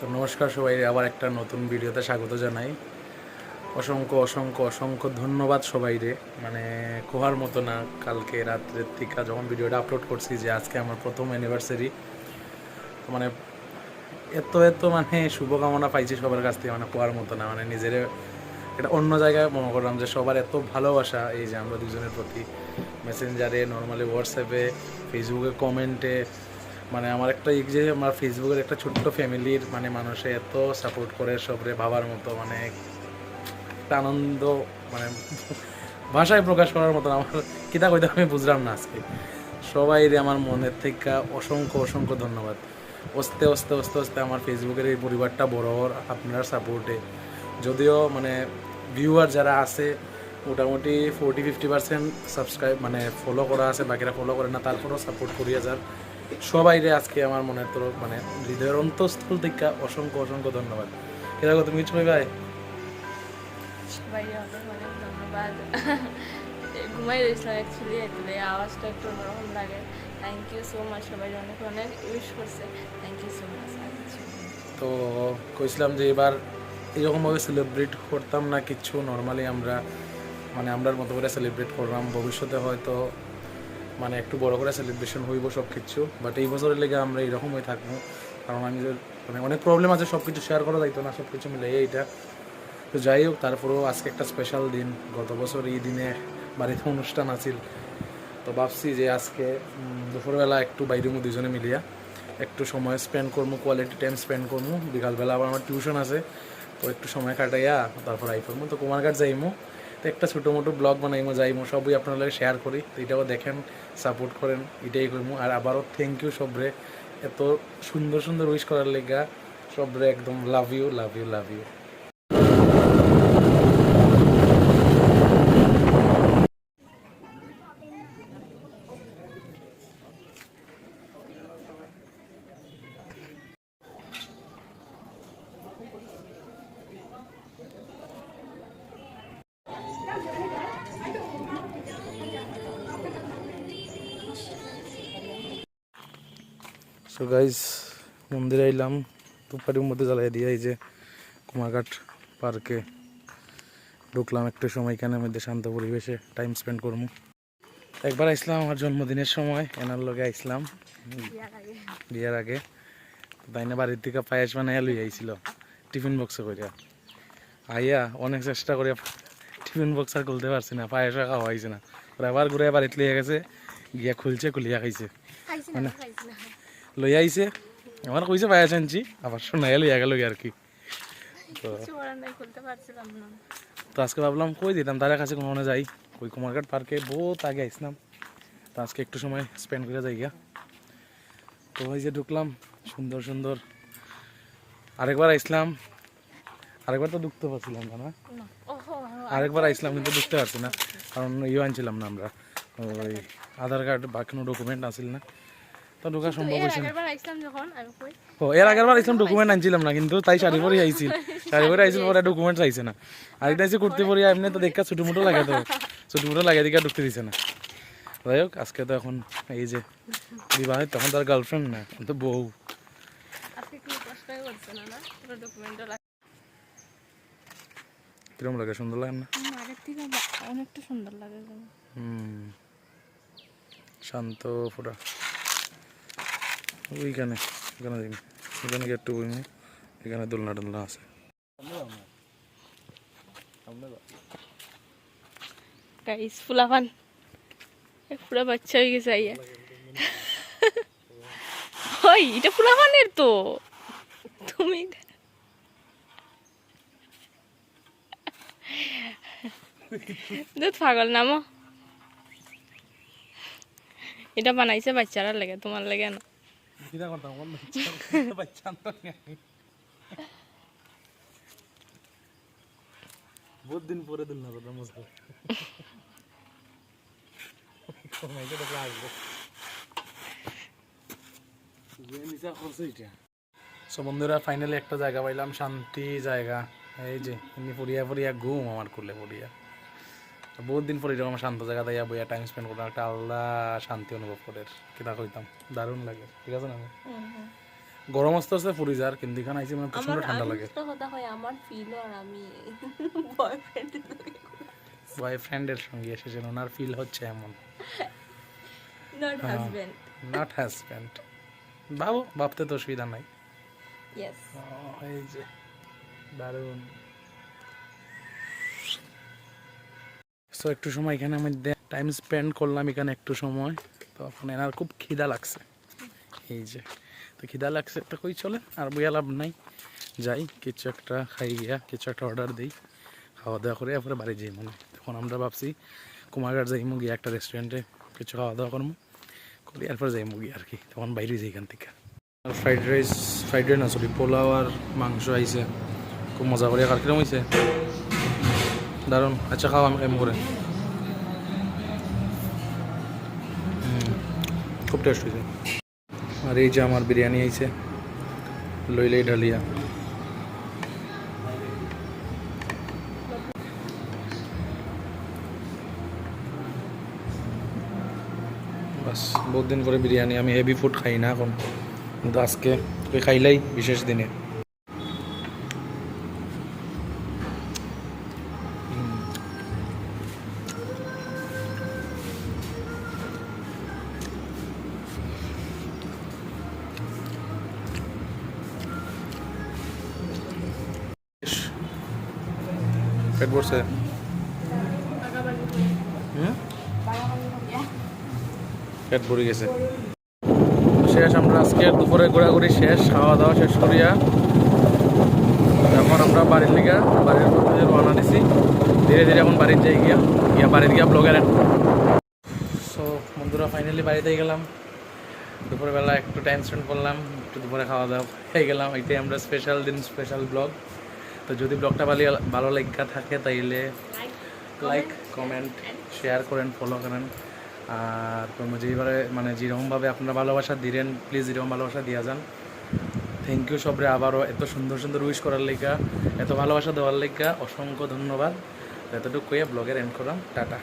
তো নমস্কার সবাই, আবার একটা নতুন ভিডিওতে স্বাগত জানাই। অসংখ্য অসংখ্য অসংখ্য ধন্যবাদ সবাই রে মানে কোহার মতো না, কালকে রাত্রের থেকে যখন ভিডিওটা আপলোড করছি যে আজকে আমার প্রথম অ্যানিভার্সারি তো মানে এত এত মানে শুভকামনা পাইছি সবার কাছ থেকে মানে কোয়ার মতো না মানে নিজের এটা অন্য জায়গায় মনে করলাম যে সবার এত ভালোবাসা, এই যে আমরা দুজনের প্রতি। মেসেঞ্জারে নর্মালি হোয়াটসঅ্যাপে ফেসবুকে কমেন্টে মানে আমার একটা যে আমার ফেসবুকের একটা ছোট্ট ফ্যামিলির মানে মানুষে এত সাপোর্ট করে সবরে ভাবার মতো মানে একটা আনন্দ মানে ভাষায় প্রকাশ করার মতো আমার কিতা কইতে আমি বুঝলাম না আজকে। সবাই আমার মনের থেকে অসংখ্য অসংখ্য ধন্যবাদ। আস্তে আস্তে আস্তে আস্তে আমার ফেসবুকের এই পরিবারটা বড় হওয়ার আপনার সাপোর্টে যদিও মানে ভিউয়ার যারা আছে, মোটামুটি ফোরটি ফিফটি পার্সেন্ট সাবস্ক্রাইব মানে ফলো করা আছে, বাকিরা ফলো করে না, তারপরেও সাপোর্ট করিয়া যার সবাইরে আজকে আমার মনের তরফ মানে হৃদয়ের অন্তঃস্থল থেকে অসংখ্য অসংখ্য ধন্যবাদ। এরকম তুমি কিছু ভাই সবাই অনেক অনেক ধন্যবাদ। ঘুমাই রয়েছিলাম অ্যাকচুয়ালি আওয়াজটা একটু অন্যরকম লাগে। থ্যাংক ইউ সো মাচ সবাই অনেক অনেক উইশ করছে। থ্যাংক ইউ সো মাচ তো কইছিলাম যে এবার এরকমভাবে সেলিব্রেট করতাম না কিচ্ছু নর্মালি আমরা মানে আমরার মতো করে সেলিব্রেট করলাম। ভবিষ্যতে হয়তো মানে একটু বড় করে সেলিব্রেশন হইব সব কিছু বাট এই বছরের লেগে আমরা এরকম হয়ে থাকব, কারণ আমি যে মানে অনেক প্রবলেম আছে সব কিছু শেয়ার করা যাইতো না সব কিছু মিলে এইটা। তো যাই হোক, তারপরেও আজকে একটা স্পেশাল দিন, গত বছর এই দিনে বাড়িতে অনুষ্ঠান আছিল। তো ভাবছি যে আজকে দুপুরবেলা একটু বাইরে মু দুজনে মিলিয়া একটু সময় স্পেন্ড করব কোয়ালিটি টাইম স্পেন্ড করব। বিকালবেলা আবার আমার টিউশন আছে, তো একটু সময় কাটাইয়া তারপর আই করব। তো কুমারঘাট যাইমু। একটা ছোটো মোটো ব্লগ বানাইমু, যাইমো, সবই আপনার শেয়ার করি। এটাও দেখেন সাপোর্ট করেন, এটাই করব আর আবারও থ্যাংক ইউ সবরে, এত সুন্দর সুন্দর উইশ করার লেগা সবরে একদম love you love you love you so guys মন্দিরে আইলাম। দুপারির মধ্যে জ্বালাই দিয়ে এই যে কুমারঘাট পার্কে ঢুকলাম একটু সময় এখানের মধ্যে শান্ত পরিবেশে টাইম স্পেন্ড করব। একবার আইসলাম আমার জন্মদিনের সময় এনার লগে আইসলাম। বিয়ার আগে। তাই না বাড়ির থেকে পায়েস বানাইয়া লই আইছিল টিফিন বক্সে করিয়া আইয়া অনেক চেষ্টা করিয়া টিফিন বক্স আর খুলতে পারছি না পায়েস খাওয়া হয়েছে না। আবার ঘুরে বাড়িতে লিয়ে গেছে গিয়া খুলছে খুলিয়া খাইছে। মানে লই আইছে আমার কইছে পায়েস আনছি আবার শোনাইয়া লইয়া গেল আর কি। তো তো আজকে ভাবলাম কই দিতাম তার কাছে কোনো যাই ওই কুমারঘাট পার্কে বহুত আগে আইসলাম তো আজকে একটু সময় স্পেন্ড করে যাই গিয়া। তো ওই যে ঢুকলাম সুন্দর সুন্দর আরেকবার আইসলাম আরেকবার তো ঢুকতে পারছিলাম না আরেকবার আইসলাম কিন্তু ঢুকতে পারছি না। কারণ ইয়ে আনছিলাম না আমরা। ওই আধার কার্ড বা কোনো ডকুমেন্ট আসিল না। তো ঢোকা সম্ভব হয়েছে না। একবার আসলাম যখন আমি কই ও এর আগের বার আইছিলাম ডকুমেন্ট আনছিলাম না কিন্তু তাই শাড়ি পরে আইছিল শাড়ি পরে আইছিল পরে ডকুমেন্ট আইছে না। কুর্তি পরে এমনি তো দেখা ছোটো মোটো লাগে তো। ছোটো মোটো লাগে দিকে ঢুকতে দিছে না। যাই হোক আজকে তো এখন এই যে বিবাহিত তখন তার গার্লফ্রেন্ড না এখন তো বউ আজকে কি কষ্ট করছে না না? পুরো ডকুমেন্টও লাগে কিরম লাগে সুন্দর লাগে না? আগের থেকে অনেকটা সুন্দর লাগে হুম শান্ত ফোটা। ওইখানে ওখানে দিন ওখানে একটু বইমু এখানে দোলনা টোলনা আছে। গাইস ফুলাফান। তো। তুমি দুধ পাগল নামো এটা বানাইছে বাচ্চারা লাগে, তোমার লাগে না। বহুত দিন পরে দিল না মজা সো বন্ধুরা ফাইনালি একটা জায়গা পাইলাম শান্তি জায়গা। এই যে এমনি পড়িয়া পড়িয়া ঘুম আমার কুলে পড়িয়া। বহুত দিন পরে এরকম শান্ত জায়গা তাইয়া বইয়া টাইম স্পেন্ড করলাম একটা আলাদা শান্তি অনুভব করে কিনা কইতাম? দারুণ লাগে ঠিক আছে না গরম আসতে আসতে ফুরি যার কিন্তু এখানে আইসি মানে প্রচণ্ড ঠান্ডা লাগে। কথা হয় আমার ফিল আর আমি বয়ফ্রেন্ড বয়ফ্রেন্ডের সঙ্গে এসেছেন ওনার ফিল হচ্ছে এমন। নট হাজবেন্ড নট হাজব্যান্ড ভাবো ভাবতে তো অসুবিধা নাই। ইয়েস এই যে দারুণ। সো একটু সময় এখানে মধ্যে টাইম স্পেন্ড করলাম এখানে একটু সময়। তখন এনার খুব খিদা লাগছে। এই যে, তো খিদা লাগছে একটা কই চলে? আর বইয়া লাভ নাই। যাই, কিছু একটা খাই গিয়া, কিছু একটা অর্ডার দিই। খাওয়া দাওয়া করে এরপরে বাড়ি যাই মনে তখন আমরা ভাবছি, কুমারঘাট যাইমু গিয়ে একটা রেস্টুরেন্টে কিছু খাওয়া দাওয়া করব করি, এরপর যাইমু গিয়ে আর কি। তখন বাইরে যাই এখান থেকে। আর ফ্রাইড রাইস ফ্রাইড রাইস না সরি পোলাও আর মাংস আইছে। খুব মজা করে আর কিরম হয়েছে দারুণ। আচ্ছা খাও, আমি খাইম করে খুব টেস্ট হয়েছে। আর এই যে আমার বিরিয়ানি আইছে লইলেই ডালিয়া বাস, বহুত দিন বিরিয়ানি, আমি হেভি ফুড খাই না এখন। কিন্তু আজকে খাইলাই, বিশেষ দিনে। ভরছে হুম? পেট ভরে গেছে। শেষ, আমরা আজকে দুপুরে ঘোরাঘুরি শেষ খাওয়া দাওয়া শেষ করিয়া এখন আমরা বাড়ির লিগা, বাড়ির পথে রওনা দিছি, ধীরে ধীরে এখন বাড়ির যাই গিয়া গিয়া বাড়ির গিয়া ব্লগের সো বন্ধুরা ফাইনালি বাড়িতে গেলাম। দুপুরবেলা একটু টাইম স্পেন্ড করলাম, একটু দুপুরে খাওয়া দাওয়া হয়ে গেলাম। এটাই আমরা স্পেশাল দিন স্পেশাল ব্লগ তো যদি ব্লগটা ভালো ভালো লেগা থাকে তাইলে লাইক কমেন্ট শেয়ার করেন ফলো করেন। আর তো যেইভাবে মানে যেরকমভাবে আপনারা ভালোবাসা দিলেন প্লিজ যেরকম ভালোবাসা দিয়া যান। থ্যাংক ইউ সবরে আবারও এত সুন্দর সুন্দর উইশ করার লেখা এত ভালোবাসা দেওয়ার লেখা অসংখ্য ধন্যবাদ। এতটুকু কইয়া ব্লগের এন্ড করলাম। টাটা।